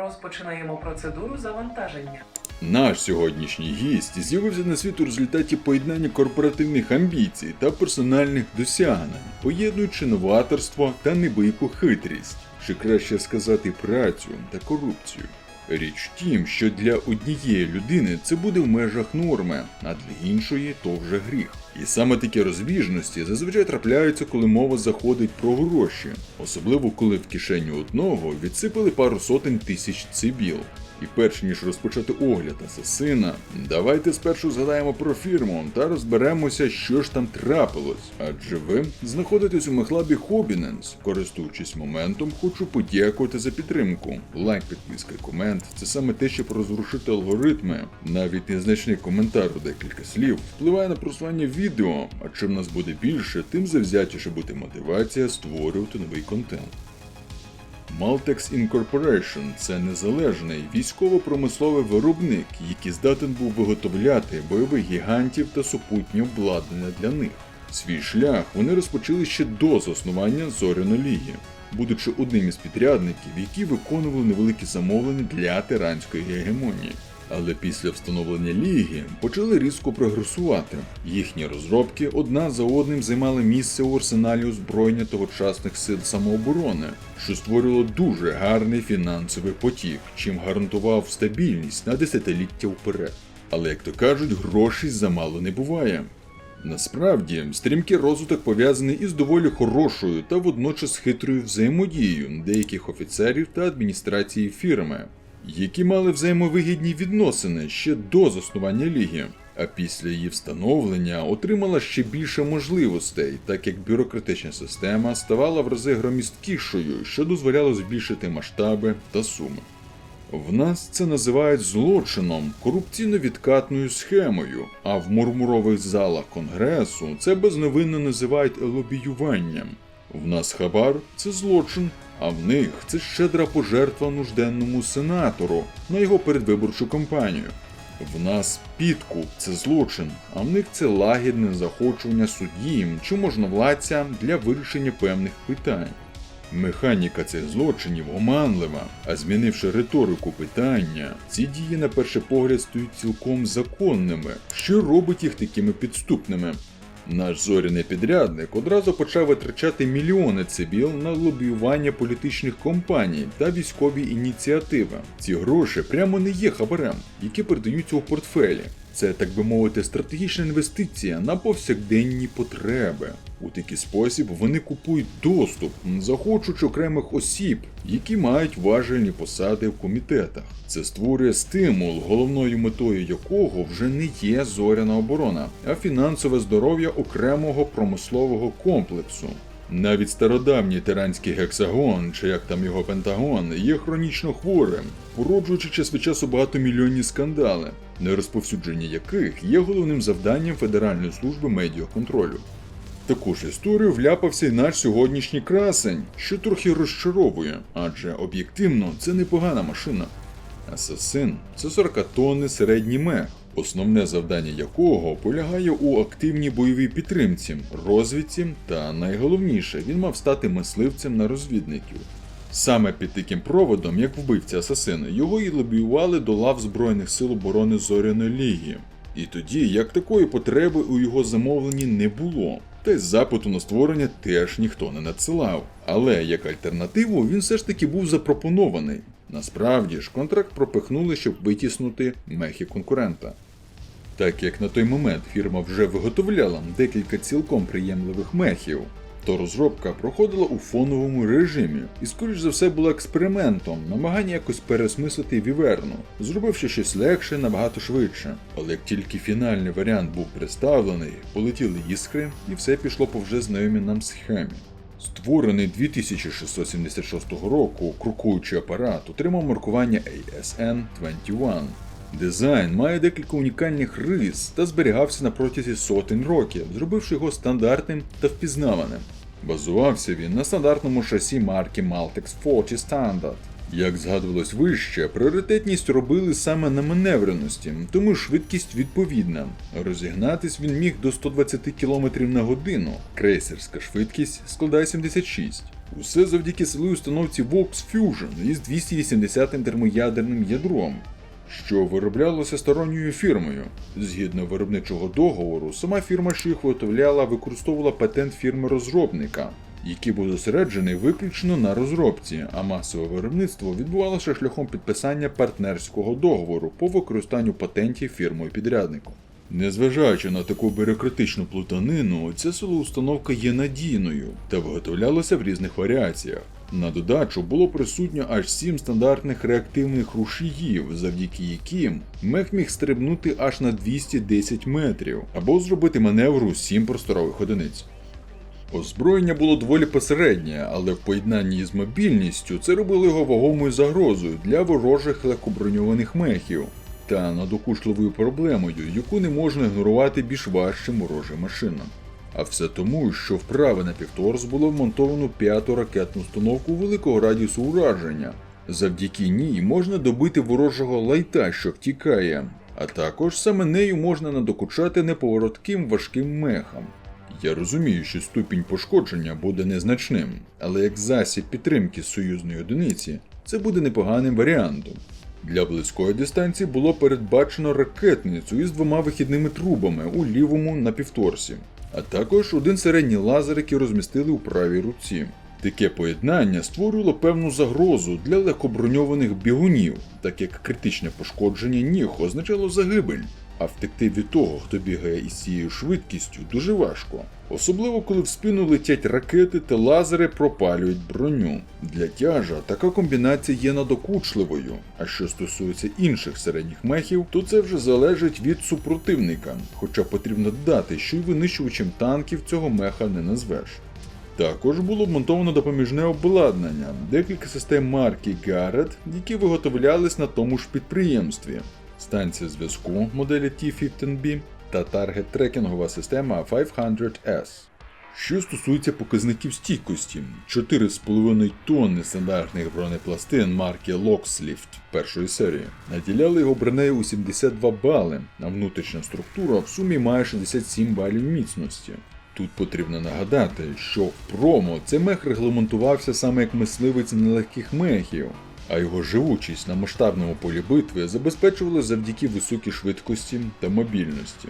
Розпочинаємо процедуру завантаження. Наш сьогоднішній гість з'явився на світ у результаті поєднання корпоративних амбіцій та персональних досягнень, поєднуючи новаторство та небийку хитрість, чи краще сказати працю та корупцію. Річ тім, що для однієї людини це буде в межах норми, а для іншої то вже гріх. І саме такі розбіжності зазвичай трапляються, коли мова заходить про гроші, особливо коли в кишеню одного відсипали пару сотень тисяч цибіл. І перш ніж розпочати огляд асасина, давайте спершу згадаємо про фірму та розберемося, що ж там трапилось. Адже ви знаходитесь у мехлабі Хобіненс. Користуючись моментом, хочу подякувати за підтримку. Лайк, підписка, комент це саме те, щоб розрушити алгоритми. Навіть незначний коментар у декілька слів впливає на просування відео. А чим нас буде більше, тим завзятіше буде мотивація створювати новий контент. Maltex Incorporation – це незалежний військово-промисловий виробник, який здатен був виготовляти бойових гігантів та супутнє обладнання для них. Свій шлях вони розпочали ще до заснування Зоряної ліги, будучи одним із підрядників, які виконували невеликі замовлення для тиранської гегемонії. Але після встановлення ліги почали різко прогресувати. Їхні розробки одна за одним займали місце у арсеналі озброєння тогочасних сил самооборони, що створило дуже гарний фінансовий потік, чим гарантував стабільність на десятиліття вперед. Але як то кажуть, грошей замало не буває. Насправді, стрімкий розвиток пов'язаний із доволі хорошою та водночас хитрою взаємодією деяких офіцерів та адміністрації фірми, які мали взаємовигідні відносини ще до заснування ліги, а після її встановлення отримала ще більше можливостей, так як бюрократична система ставала в рази громісткішою, що дозволяло збільшити масштаби та суми. В нас це називають злочином, корупційно-відкатною схемою, а в мурмурових залах конгресу це безневинно називають лобіюванням. В нас хабар це злочин, а в них це щедра пожертва нужденному сенатору на його передвиборчу кампанію. В нас підкуп це злочин, а в них це лагідне захочування суддім чи можновладцям для вирішення певних питань. Механіка цих злочинів оманлива, а змінивши риторику питання, ці дії на перший погляд стають цілком законними, що робить їх такими підступними. Наш зоряний підрядник одразу почав витрачати мільйони цибіл на лобіювання політичних компаній та військові ініціативи. Ці гроші прямо не є хабарем, які передаються у портфелі. Це, так би мовити, стратегічна інвестиція на повсякденні потреби. У такий спосіб вони купують доступ, захочучи окремих осіб, які мають важельні посади в комітетах. Це створює стимул, головною метою якого вже не є зоряна оборона, а фінансове здоров'я окремого промислового комплексу. Навіть стародавній тиранський гексагон, чи як там його пентагон, є хронічно хворим, породжуючи час від часу багатомільйонні скандали, нерозповсюдження яких є головним завданням Федеральної служби медіаконтролю. Також історію вляпався й наш сьогоднішній красень, що трохи розчаровує, адже об'єктивно це непогана машина. Асасин це 40-тонний середній мех, основне завдання якого полягає у активній бойовій підтримці, розвідці та найголовніше, він мав стати мисливцем на розвідників. Саме під таким проводом, як вбивця асасина, його і лобіювали до лав Збройних сил оборони Зоряної Ліги. І тоді, як такої потреби у його замовленні не було. Та й запиту на створення теж ніхто не надсилав. Але як альтернативу він все ж таки був запропонований. Насправді ж, контракт пропихнули, щоб витіснути мехи конкурента. Так як на той момент фірма вже виготовляла декілька цілком приємливих мехів, то розробка проходила у фоновому режимі і, скоріш за все, була експериментом, намагання якось пересмислити віверну, зробивши щось легше набагато швидше. Але як тільки фінальний варіант був представлений, полетіли іскри, і все пішло по вже знайомій нам схемі. Створений 2676 року крокуючий апарат отримав маркування ASN-21. Дизайн має декілька унікальних рис та зберігався на протязі сотень років, зробивши його стандартним та впізнаваним. Базувався він на стандартному шасі марки Maltex 40 Standard. Як згадувалось вище, пріоритетність робили саме на маневреності, тому швидкість відповідна. Розігнатись він міг до 120 км на годину, крейсерська швидкість складає 76. Усе завдяки силовій установці Vox Fusion із 280 термоядерним ядром, що вироблялося сторонньою фірмою. Згідно виробничого договору, сама фірма, що їх виготовляла, використовувала патент фірми розробника, який був зосереджений виключно на розробці, а масове виробництво відбувалося шляхом підписання партнерського договору по використанню патентів фірмою підрядником. Незважаючи на таку бюрократичну плутанину, ця установка є надійною та виготовлялася в різних варіаціях. На додачу було присутньо аж сім стандартних реактивних рушіїв, завдяки яким мех міг стрибнути аж на 210 метрів або зробити маневр у 7 просторових одиниць. Озброєння було доволі посереднє, але в поєднанні з мобільністю це робило його вагомою загрозою для ворожих легкоброньованих мехів та надокучливою проблемою, яку не можна ігнорувати більш важчим ворожим машинам. А все тому, що вправе на півторс було вмонтовано п'яту ракетну установку великого радіусу ураження. Завдяки ній можна добити ворожого лайта, що втікає, а також саме нею можна надокучати неповоротким важким мехам. Я розумію, що ступінь пошкодження буде незначним, але як засіб підтримки союзної одиниці це буде непоганим варіантом. Для близької дистанції було передбачено ракетницю із двома вихідними трубами у лівому напівторсі, а також один середній лазер, який розмістили у правій руці. Таке поєднання створювало певну загрозу для легкоброньованих бігунів, так як критичне пошкодження ніг означало загибель. А втекти від того, хто бігає із цією швидкістю, дуже важко. Особливо коли в спину летять ракети та лазери пропалюють броню. Для тяжа така комбінація є надокучливою. А що стосується інших середніх мехів, то це вже залежить від супротивника, хоча потрібно додати, що й винищувачем танків цього меха не назвеш. Також було вмонтовано допоміжне обладнання, декілька систем марки Garrett, які виготовлялись на тому ж підприємстві. Станція зв'язку моделі T15B та таргет трекінгова система 500S. Що стосується показників стійкості, 4,5 тонни стандартних бронепластин марки Lockslift першої серії наділяли його бронею у 72 бали, а внутрішня структура в сумі має 67 балів міцності. Тут потрібно нагадати, що в промо цей мех регламентувався саме як мисливець нелегких мехів, а його живучість на масштабному полі битви забезпечували завдяки високій швидкості та мобільності.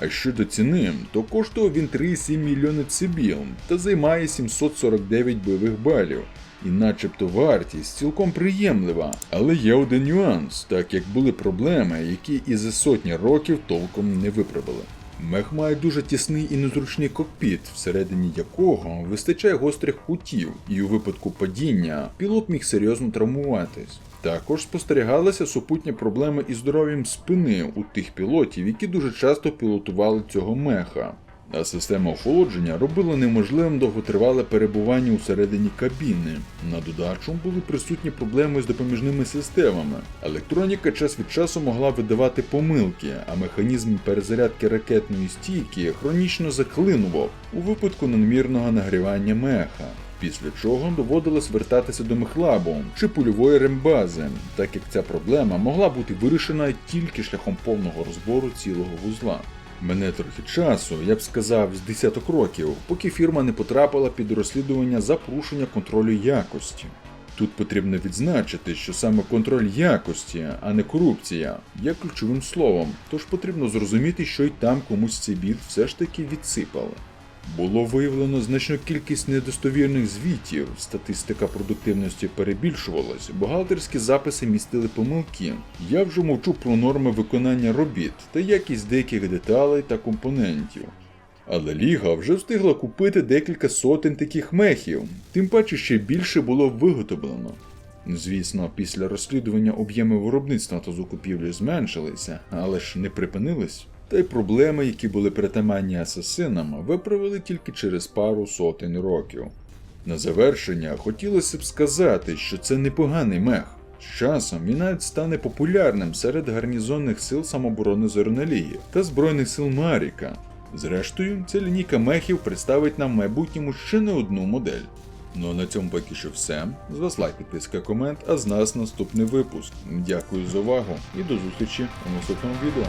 А щодо ціни, то коштував він 3,7 мільйони цибіл та займає 749 бойових балів. І начебто вартість цілком приємлива, але є один нюанс, так як були проблеми, які і за сотні років толком не виправили. Мех має дуже тісний і незручний кокпіт, всередині якого вистачає гострих кутів, і у випадку падіння пілот міг серйозно травмуватись. Також спостерігалися супутні проблеми із здоров'ям спини у тих пілотів, які дуже часто пілотували цього меха. А система охолодження робила неможливим довготривале перебування усередині кабіни. На додачу були присутні проблеми з допоміжними системами. Електроніка час від часу могла видавати помилки, а механізм перезарядки ракетної стійки хронічно заклинував у випадку надмірного нагрівання меха. Після чого доводилось вертатися до мехлабу чи польової рембази, так як ця проблема могла бути вирішена тільки шляхом повного розбору цілого вузла. Мене трохи часу, я б сказав, з десяток років, поки фірма не потрапила під розслідування за порушення контролю якості. Тут потрібно відзначити, що саме контроль якості, а не корупція, є ключовим словом, тож потрібно зрозуміти, що й там комусь цей бід все ж таки відсипали. Було виявлено значну кількість недостовірних звітів, статистика продуктивності перебільшувалась, бухгалтерські записи містили помилки. Я вже мовчу про норми виконання робіт та якість деяких деталей та компонентів. Але Ліга вже встигла купити декілька сотень таких мехів, тим паче ще більше було виготовлено. Звісно, після розслідування об'єми виробництва та закупівлі зменшилися, але ж не припинились. Та й проблеми, які були притаманні асасинам, виправили тільки через пару сотень років. На завершення хотілося б сказати, що це непоганий мех. З часом він навіть стане популярним серед гарнізонних сил самоборони Зорнелії та Збройних сил Маріка. Зрештою, ця лінійка мехів представить нам в майбутньому ще не одну модель. Ну а на цьому поки що все. З вас лайк, підписка, комент, а з нас наступний випуск. Дякую за увагу і до зустрічі у наступному відео.